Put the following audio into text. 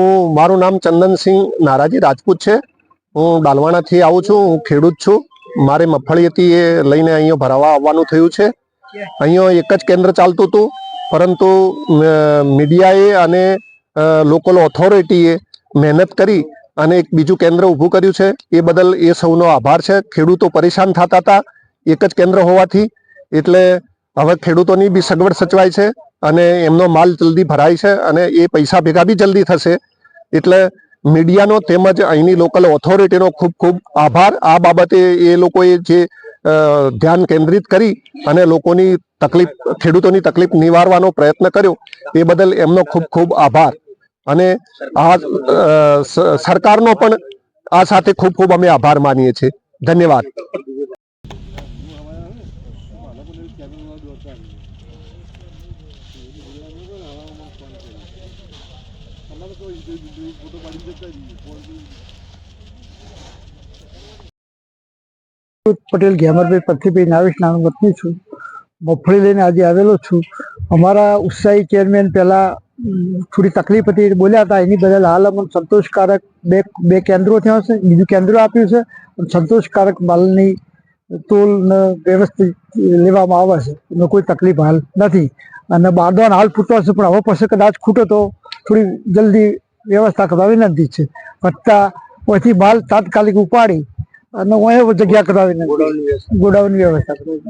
હું, મારું નામ ચંદનસિંહ નારાજી રાજપૂત છે. હું ડાલવાણાથી આવું છું, હું ખેડૂત છું. મારે મગફળી હતી એ લઈને અહીંયા ભરાવા આવવાનું થયું છે. અહીંયા એક જ કેન્દ્ર ચાલતું હતું, પરંતુ મીડિયાએ અને લોકલ ઓથોરિટીએ મહેનત કરી અને એક બીજું કેન્દ્ર ઊભું કર્યું છે. એ બદલ એ સૌનો આભાર છે. ખેડૂતો પરેશાન થતા હતા. એક જ કેન્દ્ર હોવાથી. એટલે હવે ખેડૂતોની બી સગવડ સચવાય છે. અને એમનો માલ જલ્દી ભરાય છે અને એ પૈસા ભેગા બી જલ્દી થશે. એટલે મીડિયાનો તેમજ અહીંની લોકલ ઓથોરિટીનો ખૂબ ખૂબ આભાર. આ બાબતે એ લોકોએ જે ધ્યાન કેન્દ્રિત કરી અને લોકોની તકલીફ, ખેડૂતોની તકલીફ નિવારવાનો પ્રયત્ન કર્યો, એ બદલ એમનો ખૂબ ખૂબ આભાર. અને આ સરકારનો પણ આ સાથે ખૂબ ખૂબ અમે આભાર માનીએ છીએ. ધન્યવાદ. પટેલ ઘેમરભાઈ પથ્થીભાઈ નાવેશ નાનું વતની છું. મગફળી લઈને આજે આવેલો છું. અમારા ઉત્સાહી ચેરમેન પહેલા થોડી તકલીફ હતી બોલ્યા હતા, એની બદલ હાલ અમને સંતોષકારક બે બે કેન્દ્રો થયા છે. બીજું કેન્દ્ર આપ્યું છે. અને સંતોષકારક માલની તોલ વ્યવસ્થિત લેવામાં આવે છે. એમાં કોઈ તકલીફ હાલ નથી. અને બારદાન હાલ ફૂટતો હશે, પણ હવે પછી કદાચ ખૂટો તો થોડી જલ્દી વ્યવસ્થા કરવા વિનંતી છે. વત્તા પછી માલ તાત્કાલિક ઉપાડી અને હું જગ્યા કરાવીને ગોડાઉનની વ્યવસ્થા. કરવી